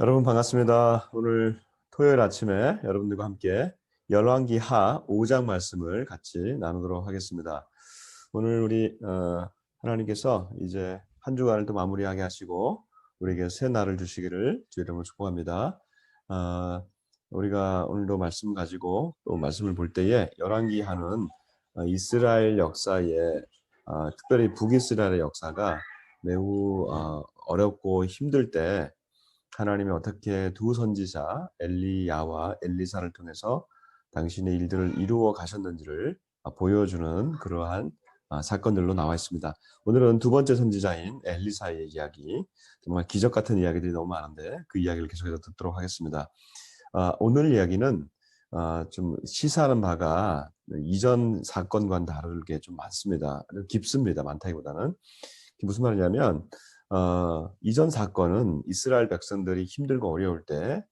여러분 반갑습니다. 오늘 토요일 아침에 여러분들과 함께 열왕기 하 5장 말씀을 같이 나누도록 하겠습니다. 오늘 우리 어, 하나님께서 이제 한 주간을 또 마무리하게 하시고 우리에게 새 날을 주시기를 주 이름으로 축복합니다. 어, 우리가 오늘도 말씀 가지고 또 말씀을 볼 때에 열왕기 하는 어, 이스라엘 역사에 어, 특별히 북이스라엘의 역사가 매우 어, 어렵고 힘들 때 하나님이 어떻게 두 선지자 엘리야와 엘리사를 통해서 당신의 일들을 이루어 가셨는지를 보여주는 그러한 아, 사건들로 나와 있습니다. 오늘은 두 번째 선지자인 엘리사의 이야기, 정말 기적 같은 이야기들이 너무 많은데 그 이야기를 계속해서 듣도록 하겠습니다. 아, 오늘 이야기는 아, 좀 시사하는 바가 이전 사건과는 다르게 좀 많습니다. 깊습니다. 많다기보다는 무슨 말이냐면 어, 이전 사건은 이스라엘 백성들이 힘들고 어려울 때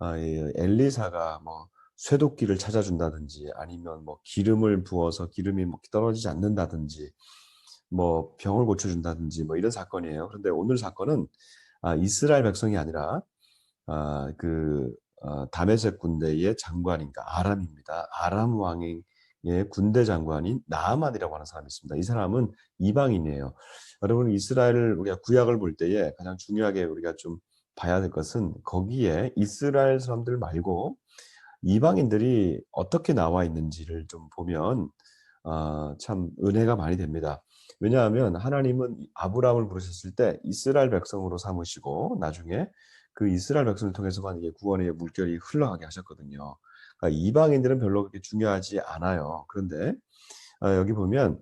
어, 엘리사가 뭐 쇠도끼를 찾아준다든지 아니면 뭐 기름을 부어서 기름이 뭐 떨어지지 않는다든지 뭐 병을 고쳐준다든지 뭐 이런 사건이에요. 그런데 오늘 사건은 아, 이스라엘 백성이 아니라 아, 그 어, 다메섹 군대의 장관인가 아람입니다. 아람 왕 의 군대 장관인 나아만이라고 하는 사람이 있습니다. 이 사람은 이방인이에요. 여러분 이스라엘을 우리가 구약을 볼 때에 가장 중요하게 우리가 좀 봐야 될 것은 거기에 이스라엘 사람들 말고 이방인들이 어떻게 나와 있는지를 좀 보면 어, 참 은혜가 많이 됩니다. 왜냐하면 하나님은 아브라함을 부르셨을 때 이스라엘 백성으로 삼으시고 나중에 그 이스라엘 백성을 통해서만 이게 구원의 물결이 흘러가게 하셨거든요. 그러니까 이방인들은 별로 그렇게 중요하지 않아요. 그런데 어, 여기 보면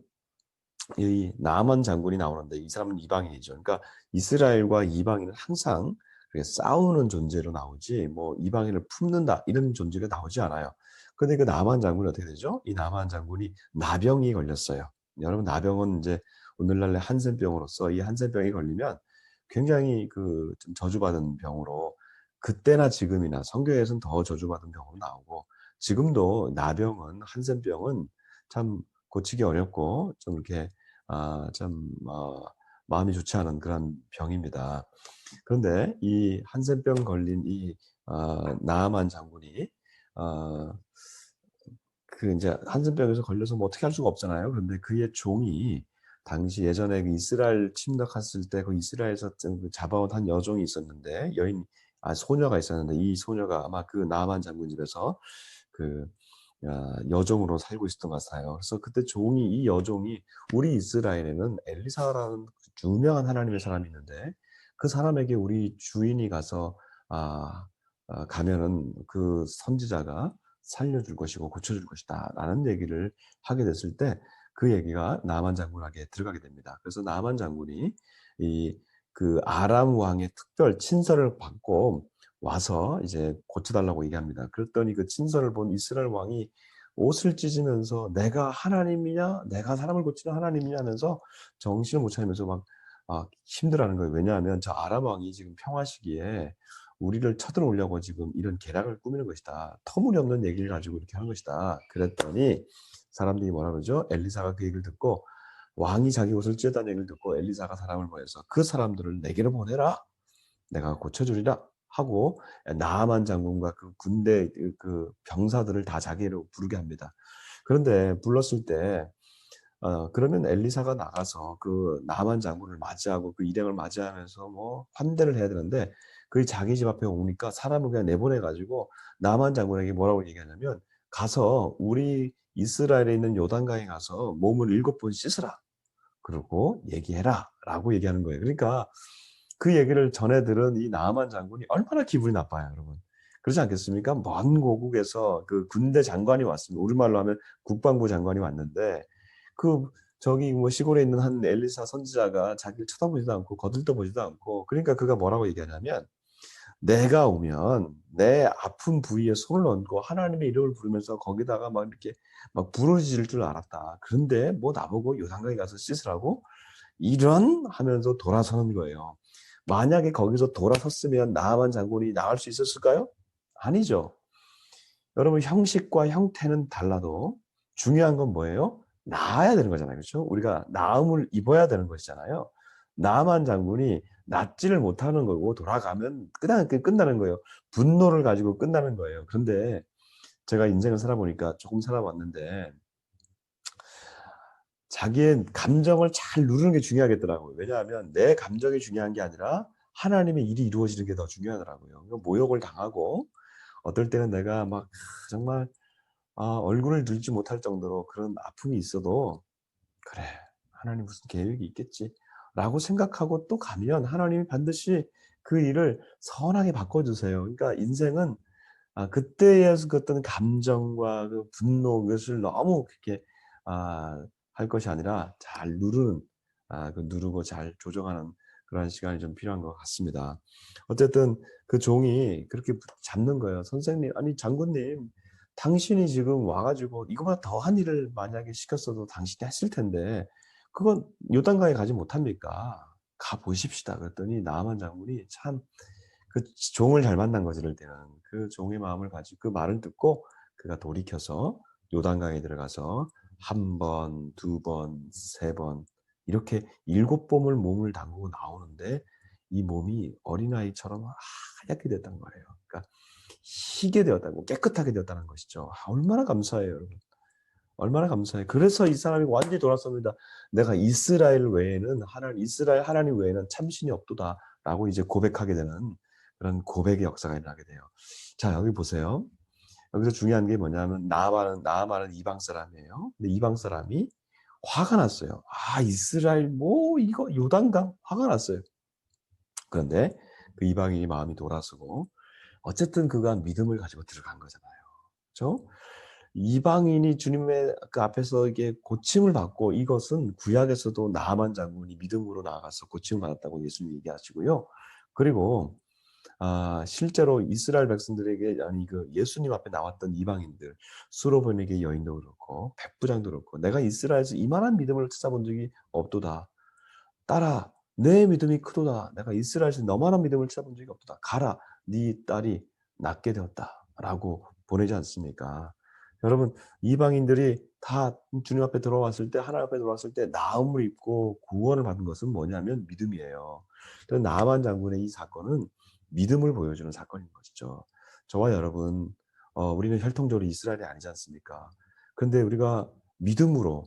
이 나만 장군이 나오는데 이 사람은 이방인이죠. 그러니까 이스라엘과 이방인은 항상 싸우는 존재로 나오지 뭐 이방인을 품는다 이런 존재가 나오지 않아요. 근데 그 나만 장군이 어떻게 되죠? 이 나만 장군이 나병이 걸렸어요. 여러분 나병은 이제 오늘날의 한센병으로서 이 한센병이 걸리면 굉장히 그 좀 저주받은 병으로 그때나 지금이나 성경에서는 더 저주받은 병으로 나오고 지금도 나병은 한센병은 참 고치기 어렵고 좀 이렇게 아, 참 어, 마음이 좋지 않은 그런 병입니다. 그런데 이 한센병 걸린 이 어, 나아만 장군이 어, 그 이제 한센병에서 걸려서 뭐 어떻게 할 수가 없잖아요. 그런데 그의 종이 당시 예전에 그 이스라엘 침략했을 때 그 이스라엘에서 그 잡아온 한 여종이 있었는데 여인 아 소녀가 있었는데 이 소녀가 아마 그 나만 장군 집에서 그 아, 여종으로 살고 있었던 것 같아요. 그래서 그때 종이 이 여종이 우리 이스라엘에는 엘리사라는 유명한 하나님의 사람이 있는데 그 사람에게 우리 주인이 가서 아, 아 가면은 그 선지자가 살려줄 것이고 고쳐줄 것이다라는 얘기를 하게 됐을 때 그 얘기가 나만 장군에게 들어가게 됩니다. 그래서 나만 장군이 이 그 아람 왕의 특별 친서를 받고 와서 이제 고쳐달라고 얘기합니다. 그랬더니 그 친서를 본 이스라엘 왕이 옷을 찢으면서 내가 하나님이냐, 내가 사람을 고치는 하나님이냐 하면서 정신을 못 차리면서 막 아, 힘들어하는 거예요. 왜냐하면 저 아람 왕이 지금 평화 시기에 우리를 쳐들어오려고 지금 이런 계략을 꾸미는 것이다. 터무니없는 얘기를 가지고 이렇게 하는 것이다. 그랬더니 사람들이 뭐라 그러죠? 엘리사가 그 얘기를 듣고 왕이 자기 옷을 찢었다는 얘기를 듣고 엘리사가 사람을 보내서 그 사람들을 내게로 보내라. 내가 고쳐주리라. 하고 나아만 장군과 그 군대 그 병사들을 다 자기로 부르게 합니다. 그런데 불렀을 때 어, 그러면 엘리사가 나가서 그 나만 장군을 맞이하고 그 일행을 맞이하면서 뭐 환대를 해야 되는데 그 자기 집 앞에 오니까 사람을 그냥 내보내 가지고 나만 장군에게 뭐라고 얘기하냐면 가서 우리 이스라엘에 있는 요단강에 가서 몸을 일곱 번 씻으라. 그러고 얘기해라 라고 얘기하는 거예요. 그러니까 그 얘기를 전해 들은 이 나아만 장군이 얼마나 기분이 나빠요, 여러분. 그렇지 않겠습니까? 먼 고국에서 그 군대 장관이 왔습니다. 우리말로 하면 국방부 장관이 왔는데 그 저기 뭐 시골에 있는 한 엘리사 선지자가 자기를 쳐다보지도 않고 거들떠 보지도 않고 그러니까 그가 뭐라고 얘기하냐면 내가 오면 내 아픈 부위에 손을 얹고 하나님의 이름을 부르면서 거기다가 막 이렇게 막 부러질 줄 알았다. 그런데 뭐 나보고 요단강에 가서 씻으라고 이런 하면서 돌아서는 거예요. 만약에 거기서 돌아섰으면 나만 장군이 나갈 수 있었을까요? 아니죠. 여러분 형식과 형태는 달라도 중요한 건 뭐예요? 나아야 되는 거잖아요. 그렇죠? 우리가 나음을 입어야 되는 것이잖아요. 나만 장군이 낫지를 못하는 거고 돌아가면 끝나, 끝나는 거예요. 분노를 가지고 끝나는 거예요. 그런데 제가 인생을 살아보니까 조금 살아봤는데 자기의 감정을 잘 누르는 게 중요하겠더라고요. 왜냐하면 내 감정이 중요한 게 아니라 하나님의 일이 이루어지는 게 더 중요하더라고요. 모욕을 당하고 어떨 때는 내가 막 정말 아, 얼굴을 들지 못할 정도로 그런 아픔이 있어도 그래 하나님 무슨 계획이 있겠지 라고 생각하고 또 가면 하나님이 반드시 그 일을 선하게 바꿔주세요. 그러니까 인생은 아, 그때의 그 어떤 감정과 그 분노 그것을 너무 그렇게 아, 할 것이 아니라 잘 누르는 아, 그 누르고 잘 조정하는 그런 시간이 좀 필요한 것 같습니다. 어쨌든 그 종이 그렇게 잡는 거예요. 선생님, 아니 장군님, 당신이 지금 와가지고 이거보다 더한 일을 만약에 시켰어도 당신이 했을 텐데 그건 요단강에 가지 못합니까? 가 보십시다. 그랬더니 나만 장군이 참 그 종을 잘 만난 거지 를 때는 그 종의 마음을 가지고 그 말을 듣고 그가 돌이켜서 요단강에 들어가서 한 번, 두 번, 세 번 이렇게 일곱 번을 몸을 담그고 나오는데 이 몸이 어린아이처럼 하얗게 됐단 말이에요. 그러니까 희게 되었다고 깨끗하게 되었다는 것이죠. 아, 얼마나 감사해요, 여러분. 얼마나 감사해. 그래서 이 사람이 완전히 돌아섭니다. 내가 이스라엘 외에는 하나님 이스라엘 하나님 외에는 참신이 없도다라고 이제 고백하게 되는 그런 고백의 역사가 일어나게 돼요. 자 여기 보세요. 여기서 중요한 게 뭐냐면 나아만은 나아만은 이방 사람이에요. 근데 이방 사람이 화가 났어요. 아 이스라엘 뭐 이거 요단강 화가 났어요. 그런데 그 이방인이 마음이 돌아서고 어쨌든 그가 믿음을 가지고 들어간 거잖아요. 그렇죠? 이방인이 주님의 그 앞에서 이게 고침을 받고 이것은 구약에서도 나만 장군이 믿음으로 나아가서 고침을 받았다고 예수님 얘기하시고요. 그리고 아, 실제로 이스라엘 백성들에게 아니 그 예수님 앞에 나왔던 이방인들 수로보니게 여인도 그렇고 백부장도 그렇고 내가 이스라엘에서 이만한 믿음을 찾아본 적이 없도다. 따라 내 믿음이 크도다. 내가 이스라엘에서 너만한 믿음을 찾아본 적이 없도다. 가라. 네 딸이 낫게 되었다라고 보내지 않습니까? 여러분 이방인들이 다 주님 앞에 들어왔을 때 하나님 앞에 들어왔을 때 나음을 입고 구원을 받은 것은 뭐냐면 믿음이에요. 나만 장군의 이 사건은 믿음을 보여주는 사건인 것이죠. 저와 여러분 어, 우리는 혈통적으로 이스라엘이 아니지 않습니까? 근데 우리가 믿음으로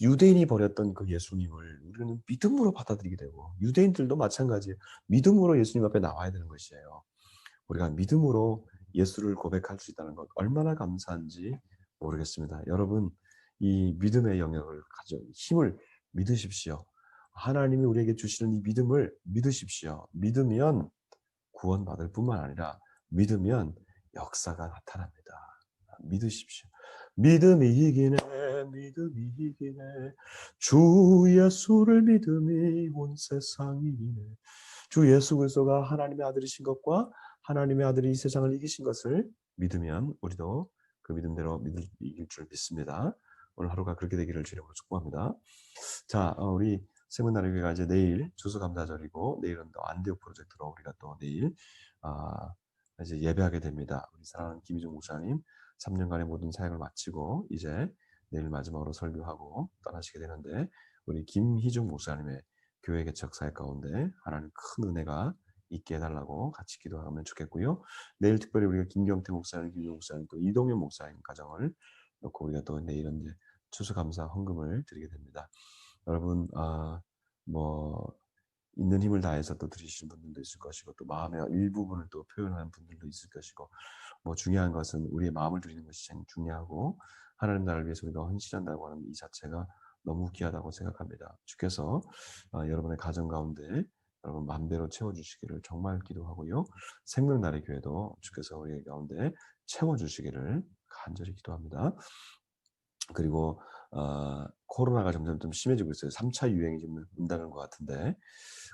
유대인이 버렸던 그 예수님을 우리는 믿음으로 받아들이게 되고 유대인들도 마찬가지예요. 믿음으로 예수님 앞에 나와야 되는 것이에요. 우리가 믿음으로 예수를 고백할 수 있다는 것 얼마나 감사한지 모르겠습니다. 여러분 이 믿음의 영역을 가져 힘을 믿으십시오. 하나님이 우리에게 주시는 이 믿음을 믿으십시오. 믿으면 구원받을 뿐만 아니라 믿으면 역사가 나타납니다. 믿으십시오. 믿음이 이기네, 믿음이 이기네. 주 예수를 믿음이 온 세상이 이네. 주 예수 그리스도가 하나님의 아들이신 것과 하나님의 아들이 이 세상을 이기신 것을 믿으면 우리도 그 믿음대로 믿을 이길 줄 믿습니다. 오늘 하루가 그렇게 되기를 주님으로 축복합니다. 자, 어, 우리 세문나리 교회가 이제 내일 주수감사절이고 내일은 또 안디옥 프로젝트로 우리가 또 내일 아, 이제 예배하게 됩니다. 우리 사랑하는 김희중 목사님 3년간의 모든 사역을 마치고 이제 내일 마지막으로 설교하고 떠나시게 되는데 우리 김희중 목사님의 교회 개척 사역 가운데 하나님 큰 은혜가 있게 해달라고 같이 기도하면 좋겠고요. 내일 특별히 우리가 김경태 목사님, 김종 목사님, 또 이동현 목사님 가정을 놓고 우리가 또 내일은 이제 추수감사 헌금을 드리게 됩니다. 여러분, 아, 뭐 있는 힘을 다해서 또 드리시는 분들도 있을 것이고 또 마음의 일부분을 또 표현하는 분들도 있을 것이고 뭐 중요한 것은 우리의 마음을 드리는 것이 제일 중요하고 하나님 나라를 위해서 우리가 헌신한다고 하는 이 자체가 너무 귀하다고 생각합니다. 주께서 아, 여러분의 가정 가운데 여러분 만배로 채워주시기를 정말 기도하고요. 생명날의 교회도 주께서 우리 가운데 채워주시기를 간절히 기도합니다. 그리고 어, 코로나가 점점 좀 심해지고 있어요. 3차 유행이 좀 온다는 것 같은데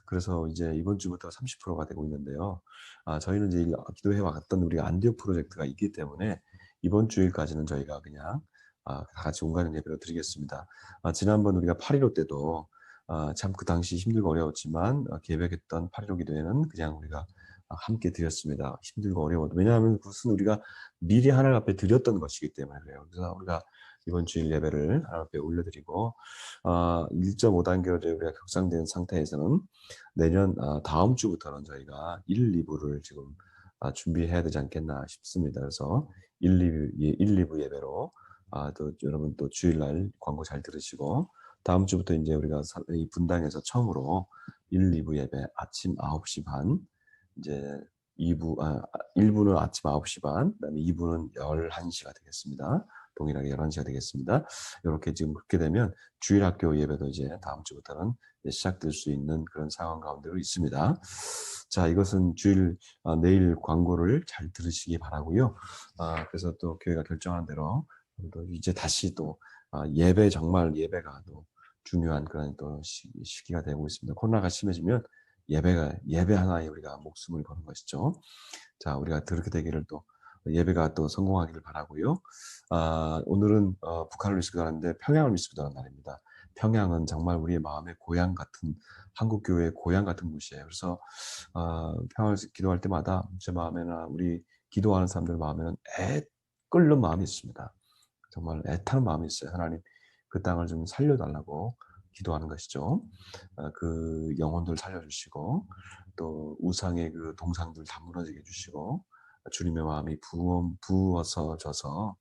그래서 이제 이번 주부터 30%가 되고 있는데요. 아, 저희는 이제 기도해 왔던 우리 안디옥 프로젝트가 있기 때문에 이번 주일까지는 저희가 그냥 아, 다 같이 온가는 예배로 드리겠습니다. 아, 지난번 우리가 8.15 때도 아, 참그 당시 힘들고 어려웠지만 아, 계획했던 8.15 기도회는 그냥 우리가 함께 드렸습니다. 힘들고 어려워도 왜냐하면 그것은 우리가 미리 하나님 앞에 드렸던 것이기 때문에 그래요. 그래서 우리가 이번 주일 예배를 하나님 앞에 올려드리고 어, 1.5단계로 우리가 격상된 상태에서는 내년 어, 다음 주부터는 저희가 1, 2부를 지금 아, 준비해야 되지 않겠나 싶습니다. 그래서 1, 2부, 1, 2부 예배로 아, 또 여러분 또 주일날 광고 잘 들으시고 다음 주부터 이제 우리가 이 분당에서 처음으로 1, 2부 예배 아침 9시 반 이제 2부 아 1부는 아침 9시 반 그다음에 2부는 11시가 되겠습니다. 동일하게 11시가 되겠습니다. 이렇게 지금 그렇게 되면 주일 학교 예배도 이제 다음 주부터는 시작될 수 있는 그런 상황 가운데로 있습니다. 자, 이것은 주일 아, 내일 광고를 잘 들으시기 바라고요. 아, 그래서 또 교회가 결정한 대로 또 이제 다시 또 아, 예배 정말 예배가 또 중요한 그런 또 시기가 되고 있습니다. 코로나가 심해지면 예배가 예배 하나에 우리가 목숨을 거는 것이죠. 자, 우리가 그렇게 되기를 또 예배가 또 성공하기를 바라고요. 아, 오늘은 어, 북한을 미스기도하는데 평양을 미스기도하는 날입니다. 평양은 정말 우리의 마음의 고향 같은 한국 교회의 고향 같은 곳이에요. 그래서 어, 평양을 기도할 때마다 제 마음에나 우리 기도하는 사람들 마음에는 애 끓는 마음이 있습니다. 정말 애타는 마음이 있어요. 하나님 그 땅을 좀 살려달라고 기도하는 것이죠. 어, 그 영혼들 살려주시고 또 우상의 그 동상들 다 무너지게 해주시고 주님의 마음이 부어, 부어서 져서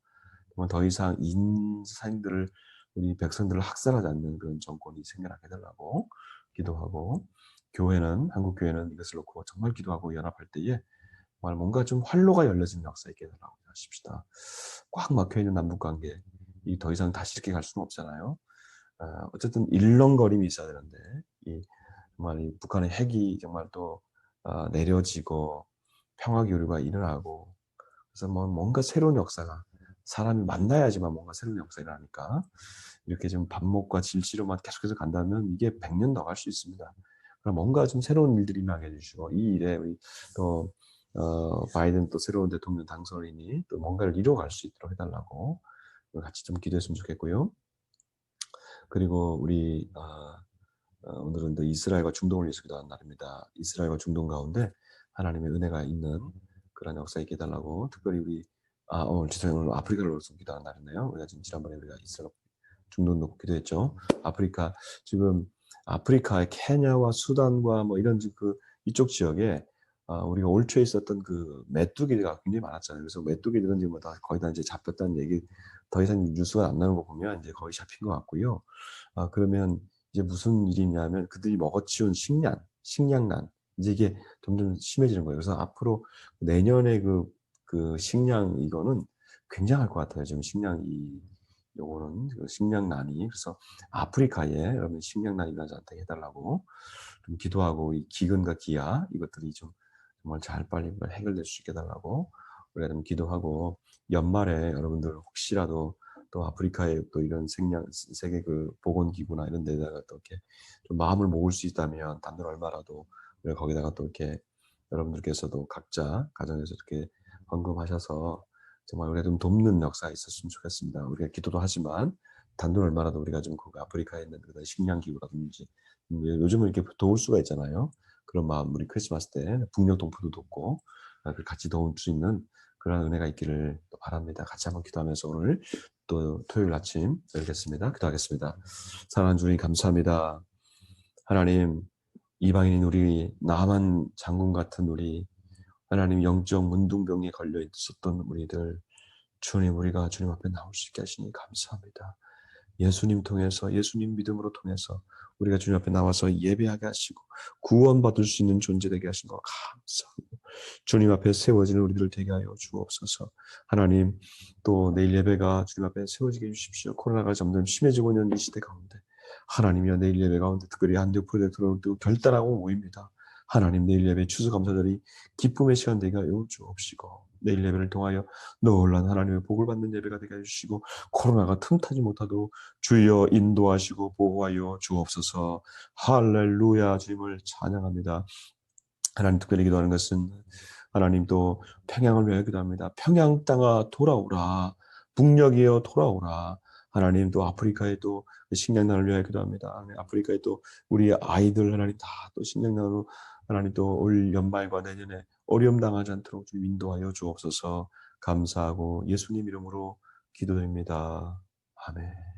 더 이상 인생들을 우리 백성들을 학살하지 않는 그런 정권이 생겨나게 해달라고 기도하고 교회는 한국 교회는 이것을 놓고 정말 기도하고 연합할 때에 정말 뭔가 좀 활로가 열려지는 역사 있게 해달라고 하십시다. 꽉 막혀 있는 남북 관계 이 더 이상 다시 이렇게 갈 수는 없잖아요. 어, 어쨌든 일렁거림이 있어야 되는데 이 정말 이 북한의 핵이 정말 또 어, 내려지고 평화 교류가 일어나고 그래서 뭐 뭔가 새로운 역사가 사람이 만나야지만 뭔가 새로운 역사가 일어나니까 이렇게 좀 반목과 질시로만 계속해서 간다면 이게 100년 더 갈 수 있습니다. 그럼 뭔가 좀 새로운 일들이 일어나게 해주시고 이 일에 또 어, 바이든 또 새로운 대통령 당선인이 또 뭔가를 이루어갈 수 있도록 해달라고 같이 좀 기도했으면 좋겠고요. 그리고 우리 어, 어, 오늘은 또 이스라엘과 중동을 위해서 기도하는 날입니다. 이스라엘과 중동 가운데 하나님의 은혜가 있는 그런 역사 있게 해달라고 특별히 우리 아 오늘 죄송해요 오늘 아프리카를 위해서 기도하는 날이네요. 우리가 지금 지난번에 우리가 이스라엘 중동 놓고 기도했죠. 아프리카 지금 아프리카의 케냐와 수단과 뭐 이런 그 이쪽 지역에 아, 우리가 올 초에 있었던 그 메뚜기가 굉장히 많았잖아요. 그래서 메뚜기들은 지금 다 거의 다 이제 잡혔다는 얘기 더 이상 뉴스가 안 나는 거 보면 이제 거의 잡힌 것 같고요. 아, 그러면 이제 무슨 일이냐면 그들이 먹어치운 식량, 식량난 이제 이게 점점 심해지는 거예요. 그래서 앞으로 내년에 그, 그 식량 이거는 굉장할 것 같아요. 지금 식량 이 요거는 그 식량난이 그래서 아프리카에 여러분 식량난이 나지 않게 해달라고 좀 기도하고 이 기근과 기아 이것들이 좀 정말 잘 빨리 해결될 수 있게 해달라고 우리가 좀 기도하고 연말에 여러분들 혹시라도 또 아프리카에 또 이런 생량 세계 그 보건 기구나 이런 데다가 또 이렇게 좀 마음을 모을 수 있다면 단돈 얼마라도 우리가 거기다가 또 이렇게 여러분들께서도 각자 가정에서 이렇게 헌금하셔서 정말 우리가 좀 돕는 역사가 있었으면 좋겠습니다. 우리가 기도도 하지만 단돈 얼마라도 우리가 좀 그 아프리카에 있는 그 식량 기구라든지 요즘은 이렇게 도울 수가 있잖아요. 그런 마음 우리 크리스마스 때 북녘 동포도 돕고 아, 같이 도울 수 있는 그런 은혜가 있기를 바랍니다. 같이 한번 기도하면서 오늘 또 토요일 아침 열겠습니다. 기도하겠습니다. 사랑하는 주님 감사합니다. 하나님 이방인인 우리 나만 장군 같은 우리 하나님 영적 문둥병에 걸려 있었던 우리들 주님 우리가 주님 앞에 나올 수 있게 하시니 감사합니다. 예수님 통해서 예수님 믿음으로 통해서 우리가 주님 앞에 나와서 예배하게 하시고 구원받을 수 있는 존재 되게 하신 거 감사하고 주님 앞에 세워지는 우리들을 되게 하여 주옵소서. 하나님 또 내일 예배가 주님 앞에 세워지게 해주십시오. 코로나가 점점 심해지고 있는 이 시대 가운데 하나님이여 내일 예배 가운데 특별히 한국 프로젝트로 결단하고 모입니다. 하나님 내일 예배 추수감사절이 기쁨의 시간 되게 하여 주옵시고 내일 예배를 통하여 놀란 하나님의 복을 받는 예배가 되게 해주시고 코로나가 틈타지 못하도록 주여 인도하시고 보호하여 주옵소서 할렐루야 주님을 찬양합니다. 하나님 특별히 기도하는 것은 하나님 또 평양을 위하여 기도합니다. 평양 땅아 돌아오라 북녘이여 돌아오라 하나님 또 아프리카에 또 식량난을 위하여 기도합니다. 아프리카에 또 우리 아이들 하나님 다 또 식량난으로 하나님 또 올 연말과 내년에 어려움 당하지 않도록 좀 인도하여 주옵소서 감사하고 예수님 이름으로 기도드립니다. 아멘.